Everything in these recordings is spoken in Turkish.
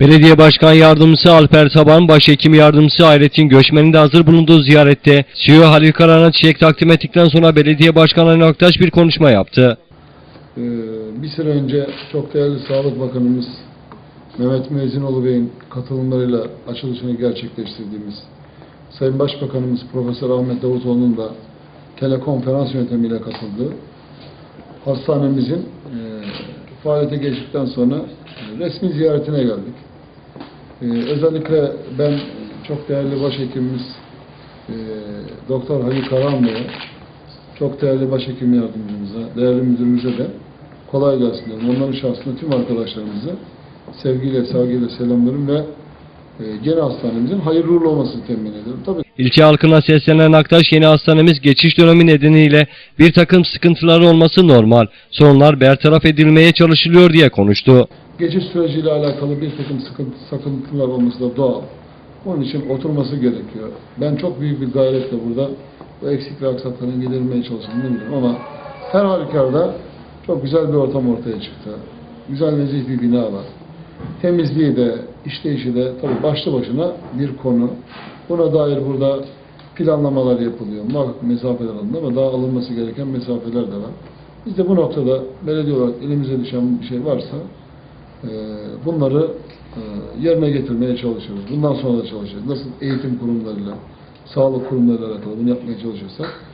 Belediye Başkan Yardımcısı Alper Taban, Başhekim Yardımcısı Hayrettin Göçmen'in de hazır bulunduğu ziyarette CEO Halil Karahan'a çiçek takdim ettikten sonra Belediye Başkanı Ali Aktaş bir konuşma yaptı. Ee, bir süre önce çok değerli Sağlık Bakanımız Mehmet Müezzinoğlu Bey'in katılımlarıyla açılışını gerçekleştirdiğimiz Sayın Başbakanımız Profesör Ahmet Davutoğlu'nun da telekonferans yöntemiyle katıldığı hastanemizin faaliyete geçtikten sonra e, resmi ziyaretine geldik. E, özellikle ben çok değerli başhekimimiz e, Doktor Halil Karahan Bey'e çok değerli başhekim yardımcımıza, değerli müdürümüze de kolay gelsin diyorum. Onların şahsında tüm arkadaşlarımızı sevgiyle, saygıyla selamlarım ve e, gene hastanemizin hayırlı uğurlu olmasını temin ediyorum. Tabii İlçe halkına seslenen Aktaş, yeni hastanemiz geçiş dönemi nedeniyle bir takım sıkıntıları olması normal, sorunlar bertaraf edilmeye çalışılıyor diye konuştu. geçiş süreciyle alakalı bir takım sıkıntı, sakıntılar olması da doğal. Onun için oturması gerekiyor. Ben çok büyük bir gayretle burada bu eksik ve aksakların giderilmeye çalıştığını bilmiyorum ama her halükarda çok güzel bir ortam ortaya çıktı. Güzel nezih bir bina var. Temizliği de, işleyişi de tabii başlı başına bir konu. Buna dair burada planlamalar yapılıyor. Muhakkak mesafeler alındı ama daha alınması gereken mesafeler de var. Biz de bu noktada belediye olarak elimize düşen bir şey varsa e, bunları e, yerine getirmeye çalışıyoruz. Bundan sonra da çalışacağız. Nasıl eğitim kurumlarıyla, sağlık kurumlarıyla alakalı bunu yapmaya çalışıyorsak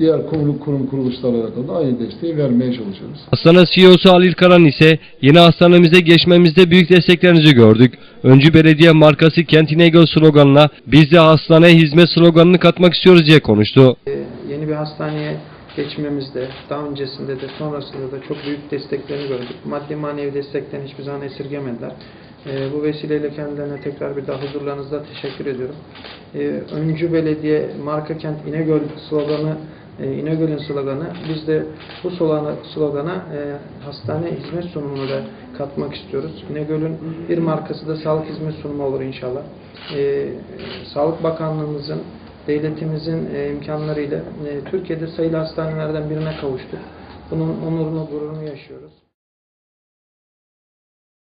diğer kurum, kurum kuruluşlarla da aynı desteği vermeye çalışıyoruz. Hastane CEO'su Halil Karan ise yeni hastanemize geçmemizde büyük desteklerinizi gördük. Öncü belediye markası Kent İnegöl sloganına biz de hastaneye hizmet sloganını katmak istiyoruz diye konuştu. Ee, yeni bir hastaneye geçmemizde, daha öncesinde de sonrasında da çok büyük desteklerini gördük. Maddi manevi destekten hiçbir zaman esirgemediler. Ee, bu vesileyle kendilerine tekrar bir daha huzurlarınızda teşekkür ediyorum. Ee, öncü belediye marka kent İnegöl sloganı e, İnegöl'ün sloganı. Biz de bu sloganı, slogana e, hastane hizmet sunumunu da katmak istiyoruz. İnegöl'ün bir markası da sağlık hizmet sunumu olur inşallah. E, Sağlık Bakanlığımızın devletimizin e, imkanlarıyla Türkiye'de sayılı hastanelerden birine kavuştuk. Bunun onurunu, gururunu yaşıyoruz.